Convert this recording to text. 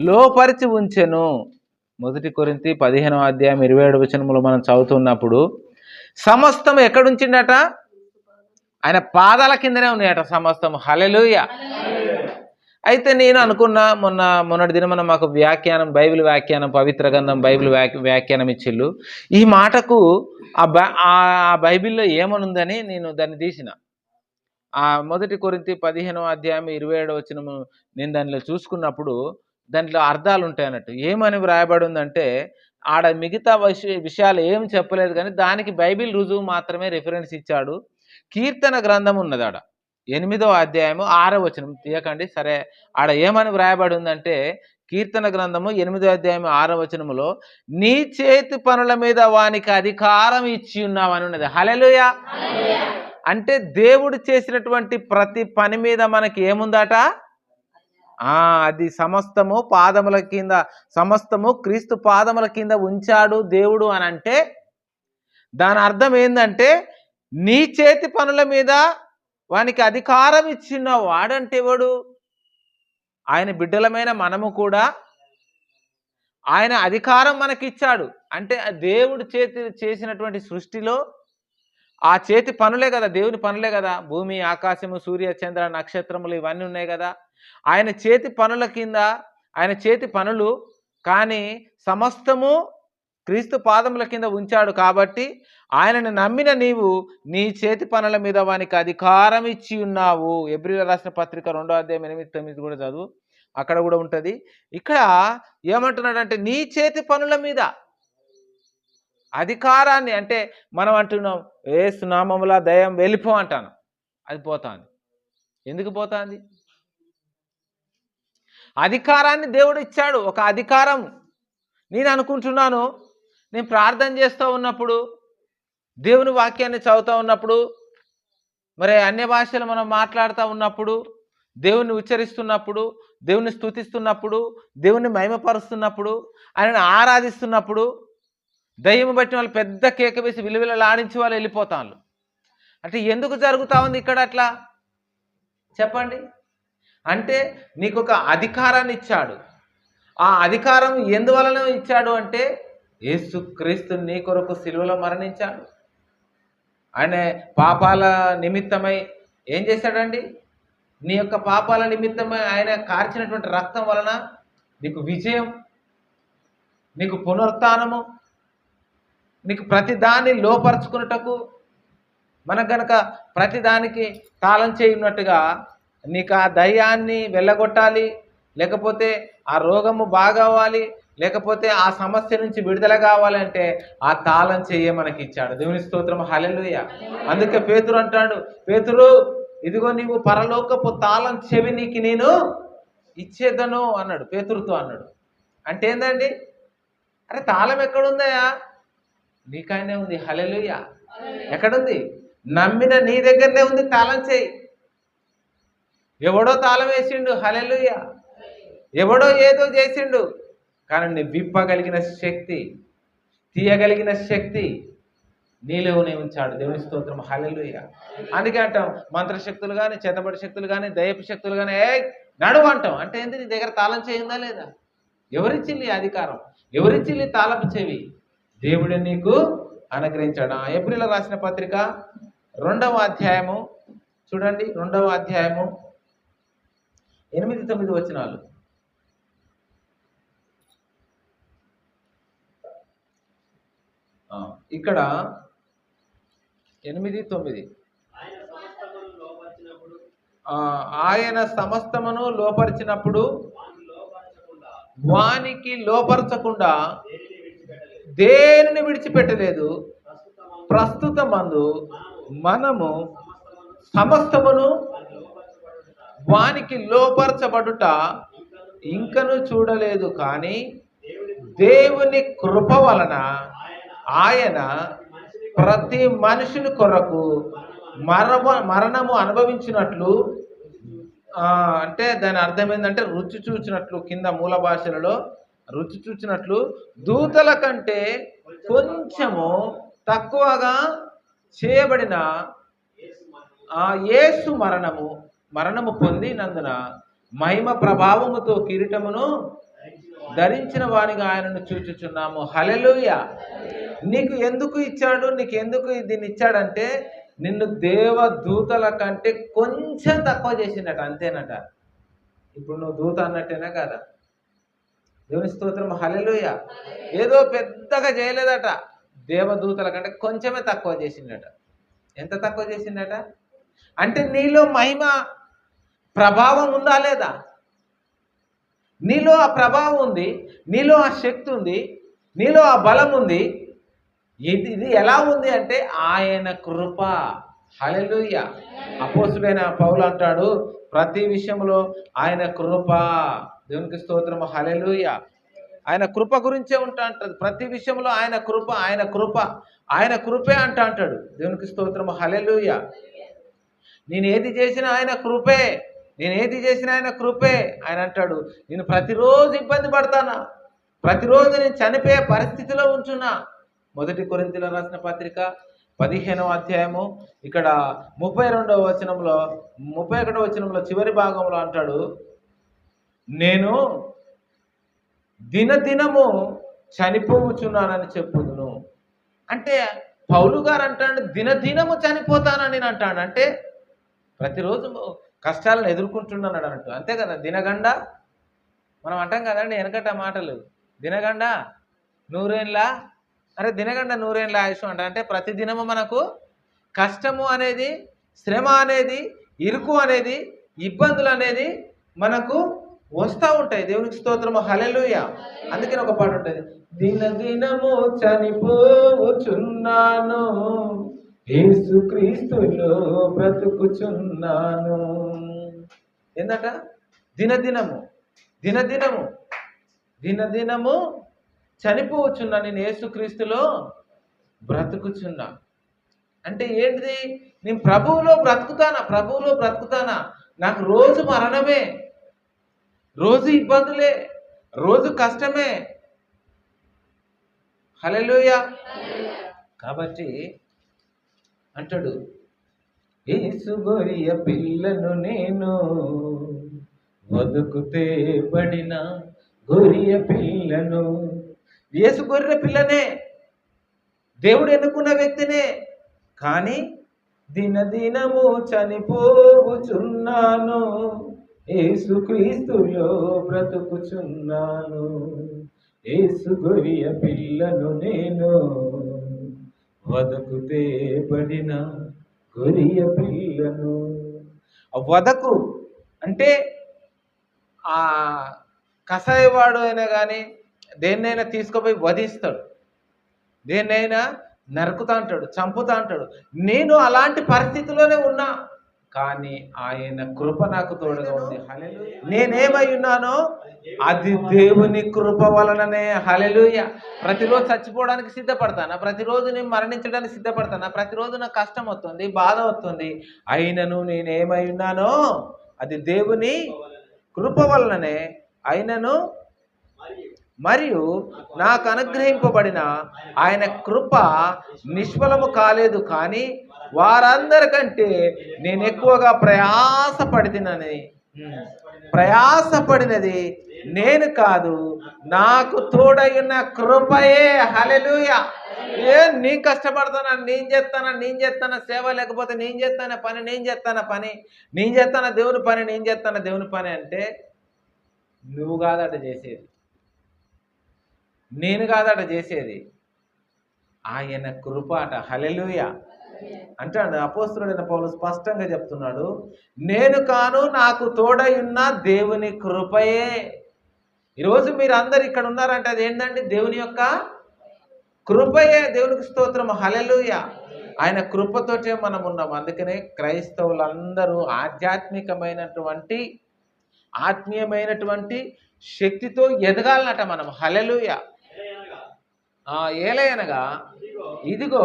లోపరిచి ఉంచెను. మొదటి కొరింతి పదిహేనవ అధ్యాయం ఇరవై ఏడు వచనములు మనం చదువుతున్నప్పుడు సమస్తం ఎక్కడుంచిండట ఆయన పాదాల కిందనే ఉన్నాయట సమస్తం హలెలుయ అయితే నేను అనుకున్నా మొన్న మొన్నటి దినమన మాకు వ్యాఖ్యానం బైబిల్ వ్యాఖ్యానం పవిత్ర గ్రంథం బైబిల్ వ్యాఖ్యానం ఇచ్చిళ్ళు. ఈ మాటకు ఆ బై ఆ బైబిల్లో ఏమనుందని నేను దాన్ని తీసిన. ఆ మొదటి కొరింతి పదిహేనవ అధ్యాయం ఇరవై ఏడవ వచనము నేను దానిలో చూసుకున్నప్పుడు దాంట్లో అర్థాలు ఉంటాయి అన్నట్టు. ఏమని వ్రాయబడి ఉందంటే ఆడ మిగతా విషయ విషయాలు ఏం చెప్పలేదు కానీ దానికి బైబిల్ రుజువు మాత్రమే రిఫరెన్స్ ఇచ్చాడు. కీర్తన గ్రంథం ఉన్నది ఆడ ఎనిమిదో అధ్యాయము ఆరో వచనం. తీయకండి సరే. ఆడ ఏమని వ్రాయబడి ఉందంటే కీర్తన గ్రంథము ఎనిమిదో అధ్యాయం ఆరో వచనములో నీ చేతి పనుల మీద వానికి అధికారం ఇచ్చి ఉన్నావని ఉన్నది. హలెలుయ అంటే దేవుడు చేసినటువంటి ప్రతి పని మీద మనకి ఏముందట? అది సమస్తము పాదముల కింద సమస్తము క్రీస్తు పాదముల కింద ఉంచాడు దేవుడు అని అంటే దాని అర్థం ఏంటంటే నీ చేతి పనుల మీద వానికి అధికారం ఇచ్చిన వాడంటే ఎవడు? ఆయన బిడ్డలమైన మనము కూడా. ఆయన అధికారం మనకిచ్చాడు. అంటే దేవుడు చేతి చేసినటువంటి సృష్టిలో ఆ చేతి పనులే కదా దేవుని పనులే కదా. భూమి ఆకాశము సూర్య చంద్ర నక్షత్రములు ఇవన్నీ ఉన్నాయి కదా. ఆయన చేతి పనుల కింద ఆయన చేతి పనులు కానీ సమస్తము క్రీస్తు పాదముల కింద ఉంచాడు కాబట్టి ఆయనను నమ్మిన నీవు నీ చేతి పనుల మీద వానికి అధికారం ఇచ్చి ఉన్నావు. ఎబ్రిల్ రాసిన పత్రిక రెండో అధ్యాయం ఎనిమిది తొమ్మిది కూడా చదువు. అక్కడ కూడా ఉంటుంది. ఇక్కడ ఏమంటున్నాడంటే నీ చేతి పనుల మీద అధికారాన్ని అంటే మనం అంటున్నాం ఏ సునామముల దయం వెళ్ళిపో అంటాను. అది పోతాంది. ఎందుకు పోతాంది? అధికారాన్ని దేవుడు ఇచ్చాడు ఒక అధికారం. నేను అనుకుంటున్నాను నేను ప్రార్థన చేస్తూ ఉన్నప్పుడు దేవుని వాక్యాన్ని చదువుతూ ఉన్నప్పుడు మరి అన్య భాషలు మనం మాట్లాడుతూ ఉన్నప్పుడు దేవుని ఉచ్చరిస్తున్నప్పుడు దేవుని స్తుతిస్తున్నప్పుడు దేవుని మహిమపరుస్తున్నప్పుడు ఆయనను ఆరాధిస్తున్నప్పుడు దయ్యం బట్టి వాళ్ళు పెద్ద కేక వేసి విలువిలలాడించి వాళ్ళు వెళ్ళిపోతాను అంటే ఎందుకు జరుగుతూ ఉంది ఇక్కడ అట్లా? చెప్పండి. అంటే నీకు ఒక అధికారాన్ని ఇచ్చాడు. ఆ అధికారం ఎందువలన ఇచ్చాడు అంటే యేసు క్రీస్తు నీ కొరకు సిలువలో మరణించాడు. ఆయన పాపాల నిమిత్తమై ఏం చేశాడండి? నీ యొక్క పాపాల నిమిత్తమై ఆయన కార్చినటువంటి రక్తం వలన నీకు విజయం నీకు పునరుత్నము నీకు ప్రతిదాన్ని లోపరుచుకున్నటకు మనకు గనక ప్రతిదానికి తాళం చేయున్నట్టుగా నీకు ఆ దయ్యాన్ని వెళ్ళగొట్టాలి లేకపోతే ఆ రోగము బాగవ్వాలి లేకపోతే ఆ సమస్య నుంచి విడుదల కావాలంటే ఆ తాళం చెయ్య మనకి ఇచ్చాడు. దేవుని స్తోత్రం. హలెలుయ అందుకే పేతురు అంటాడు పేతురు ఇదిగో నీవు పరలోకపు తాళం చెవి నీకు నేను ఇచ్చేదను అన్నాడు పేతురుతో అన్నాడు. అంటే ఏందండి? అరే తాళం ఎక్కడుందయా నీకైనే ఉంది. హలెలుయ ఎక్కడుంది? నమ్మిన నీ దగ్గరనే ఉంది తాళం చేయి. ఎవడో తాళం వేసిండు. హలెలుయ ఎవడో ఏదో చేసిండు. కానీ నీ విప్పగలిగిన శక్తి తీయగలిగిన శక్తి నీలోనే ఉంచాడు. దేవుని స్తోత్రం. హలెలుయ అందుకే అంటాం మంత్రశక్తులు కానీ చేతబడి శక్తులు కానీ దయపు శక్తులు కానీ ఏ నడువు అంటాం. అంటే ఏంటి నీ దగ్గర తాళం చేయిందా లేదా? ఎవరిచ్చింది అధికారం? ఎవరిచ్చింది తాళపు చెవి? దేవుడు నీకు అనుగ్రహించాడు. ఆ ఏప్రిల్లో రాసిన పత్రిక రెండవ అధ్యాయము. చూడండి రెండవ అధ్యాయము. ఎనిమిది తొమ్మిది వచనాలు. ఇక్కడ ఎనిమిది తొమ్మిది. ఆయన సమస్తమును లోపరిచినప్పుడు వానికి లోపరచకుండా దేనిని విడిచిపెట్టలేదు? ప్రస్తుత మందు మనము సమస్తమును వానికి లోపరచబడుట ఇంకను చూడలేదు కానీ దేవుని కృప వలన ఆయన ప్రతి మనుషుని కొరకు మరమ మరణము అనుభవించినట్లు అంటే దాని అర్థం ఏంటంటే రుచి చూచినట్లు కింద మూల భాషలలో రుచి చూచినట్లు దూతల కంటే కొంచెము తక్కువగా చేయబడిన ఆ యేసు మరణము మరణము పొందినందున మహిమ ప్రభావముతో కిరీటమును ధరించిన వారిగా ఆయనను చూచుచున్నాము. హలెలుయ నీకు ఎందుకు ఇచ్చాడు? నీకు ఎందుకు దీన్ని ఇచ్చాడంటే నిన్ను దేవదూతల కంటే కొంచెం తక్కువ చేసిండట అంతేనట. ఇప్పుడు నువ్వు దూత అన్నట్టేనా కదా? దేవుని స్తోత్రం హలెలుయ ఏదో పెద్దగా చేయలేదట. దేవదూతల కంటే కొంచెమే తక్కువ చేసిండట. ఎంత తక్కువ చేసిండట? అంటే నీలో మహిమ ప్రభావం ఉందా లేదా? నీలో ఆ ప్రభావం ఉంది నీలో ఆ శక్తి ఉంది నీలో ఆ బలం ఉంది. ఇది ఇది ఎలా ఉంది అంటే ఆయన కృప. హలెలుయ్య అపోసుడైన పౌలు అంటాడు ప్రతి విషయంలో ఆయన కృప. దేవునికి స్తోత్రం హలెలుయ ఆయన కృప గురించే ఉంటా అంటది. ప్రతి విషయంలో ఆయన కృప ఆయన కృప ఆయన కృపే అంట అంటాడు. దేవునికి స్తోత్రం హలెలుయ నేను ఏది చేసినా ఆయన కృపే. నేను ఏది చేసినా ఆయన కృపే. ఆయన అంటాడు నేను ప్రతిరోజు ఇబ్బంది పడతానా? ప్రతిరోజు నేను చనిపోయే పరిస్థితిలో ఉంచున్నా మొదటి కొరింతలో రాసిన పత్రిక పదిహేనవ అధ్యాయము ఇక్కడ ముప్పై రెండవ వచనంలో ముప్పై ఒకటవ వచనంలో చివరి భాగంలో అంటాడు నేను దినదినము చనిపోవచ్చున్నానని చెప్పుదును. అంటే పౌలు గారు అంటాడు దినదినము చనిపోతానని నేను అంటాడు అంటే ప్రతిరోజు కష్టాలను ఎదుర్కొంటున్నాను అన్నట్టు. అంతే కదా దినగండ? మనం అంటాం కదండి వెనకట మాటలు. దినగండ నూరేళ్ళ అరే దినగండ నూరేళ్ళ ఆయుష్ అంట అంటే ప్రతిదినము మనకు కష్టము అనేది శ్రమ అనేది ఇరుకు అనేది ఇబ్బందులు అనేది మనకు వస్తూ ఉంటాయి. దేవునికి స్తోత్రము. హలెలుయ అందుకని ఒక పాట ఉంటుంది. దిన దినము చనిపోచున్నాను. యేసుక్రీస్తులో బ్రతుకుచున్నాను. ఏందట? దినదినము దినదినము దినదినము చనిపోవచ్చున్నా. నేను యేసుక్రీస్తులో బ్రతుకుచున్నా. అంటే ఏంటిది? నేను ప్రభువులో బ్రతుకుతానా? ప్రభువులో బ్రతుకుతానా? నాకు రోజు మరణమే. రోజు ఇబ్బందులే రోజు కష్టమే. హలెలుయ కాబట్టి అంటాడు ఏసుగొరియ పిల్లను నేను బతుకుతే పడిన గొరియ పిల్లను. ఏసు గొర్రె పిల్లనే దేవుడు ఎన్నుకున్న వ్యక్తినే. కానీ దినదినము చనిపోవుచున్నాను. ఏసుక్రీస్తులో బ్రతుకుచున్నాను. ఏసు గొరియ పిల్లను నేను వదకుతే పడిన గొరియ పిల్లను ఆ వదకు అంటే ఆ కసాయవాడు అయినా కానీ దేన్నైనా తీసుకుపోయి వధిస్తాడు. దేన్నైనా నరుకుతా అంటాడు చంపుతా అంటాడు. నేను అలాంటి పరిస్థితిలోనే ఉన్నా. కానీ ఆయన కృప నాకు తోడుగా ఉంది. హల్లెలూయా. నేనేమై ఉన్నానో అది దేవుని కృప వలననే. హలెలుయ ప్రతిరోజు చచ్చిపోవడానికి సిద్ధపడతానా? ప్రతిరోజు నేను మరణించడానికి సిద్ధపడతానా? ప్రతిరోజు నాకు కష్టం వస్తుంది బాధ వస్తుంది. అయినను నేనేమై ఉన్నానో అది దేవుని కృప వలననే. అయినను మరియు నాకు అనుగ్రహింపబడిన ఆయన కృప నిష్ఫలము కాలేదు కానీ వారందరికంటే నేను ఎక్కువగా ప్రయాసపడినని ప్రయాసపడినది నేను కాదు నాకు తోడైన కృపయే. హలెలుయ ఏ నేను కష్టపడతానా? నేను చేస్తానా? నేను చేస్తానా? సేవ లేకపోతే నేను చేస్తానా పని? నేను చేస్తానా పని? నేను చేస్తానా దేవుని పని? నేను చేస్తానా దేవుని పని? అంటే నువ్వు కాదట చేసేది. నేను కాదట చేసేది. ఆయన కృప అట హలెలుయ అంటాడు అపోస్తుడైన పౌలు స్పష్టంగా చెప్తున్నాడు నేను కాను నాకు తోడై ఉన్న దేవుని కృపయే. ఈరోజు మీరు అందరు ఇక్కడ ఉన్నారంటే అది ఏంటండి దేవుని యొక్క కృపయే. దేవునికి స్తోత్రం. హలెలుయ ఆయన కృపతోటే మనం ఉన్నాం. అందుకనే క్రైస్తవులందరూ ఆధ్యాత్మికమైనటువంటి ఆత్మీయమైనటువంటి శక్తితో ఎదగాలనట మనం. హలెలుయ ఏలయనగా ఇదిగో